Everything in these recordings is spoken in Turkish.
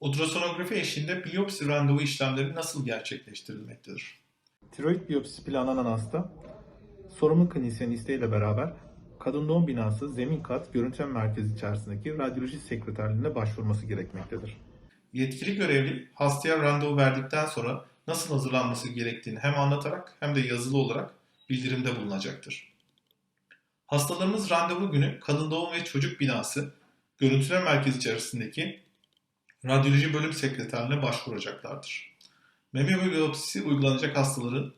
Ultrasonografi eşliğinde biyopsi randevu işlemleri nasıl gerçekleştirilmektedir? Tiroid biyopsisi planlanan hasta, sorumlu klinisyenin isteğiyle beraber kadın doğum binası zemin kat görüntüleme merkezi içerisindeki radyoloji sekreterliğine başvurması gerekmektedir. Yetkili görevli hastaya randevu verdikten sonra nasıl hazırlanması gerektiğini hem anlatarak hem de yazılı olarak bildirimde bulunacaktır. Hastalarımız randevu günü kadın doğum ve çocuk binası görüntüleme merkezi içerisindeki radyoloji bölüm sekreterine başvuracaklardır. Meme biyopsisi uygulanacak hastaların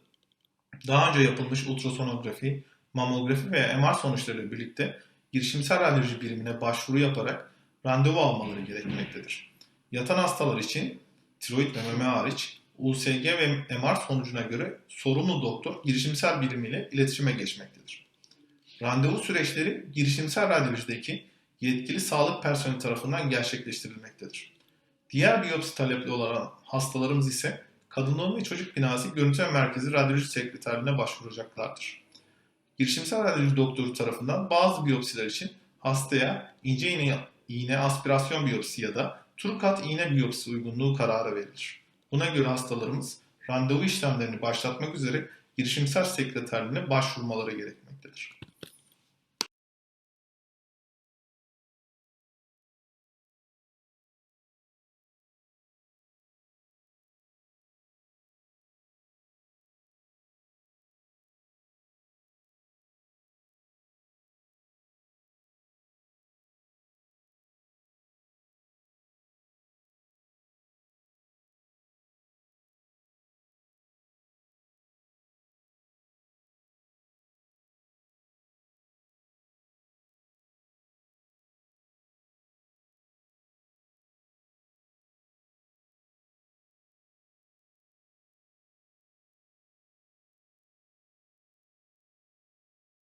daha önce yapılmış ultrasonografi, mamografi ve MR sonuçlarıyla birlikte girişimsel radyoloji birimine başvuru yaparak randevu almaları gerekmektedir. Yatan hastalar için tiroid ve meme hariç USG ve MR sonucuna göre sorumlu doktor girişimsel birimiyle iletişime geçmektedir. Randevu süreçleri girişimsel radyolojideki yetkili sağlık personeli tarafından gerçekleştirilmektedir. Diğer biyopsi talepli olan hastalarımız ise kadın doğum ve çocuk binası görüntüleme merkezi radyoloji sekreterliğine başvuracaklardır. Girişimsel radyoloji doktoru tarafından bazı biyopsiler için hastaya ince iğne, iğne aspirasyon biyopsi ya da turkat iğne biyopsi uygunluğu kararı verilir. Buna göre hastalarımız randevu işlemlerini başlatmak üzere girişimsel sekreterliğine başvurmaları gerekmektedir.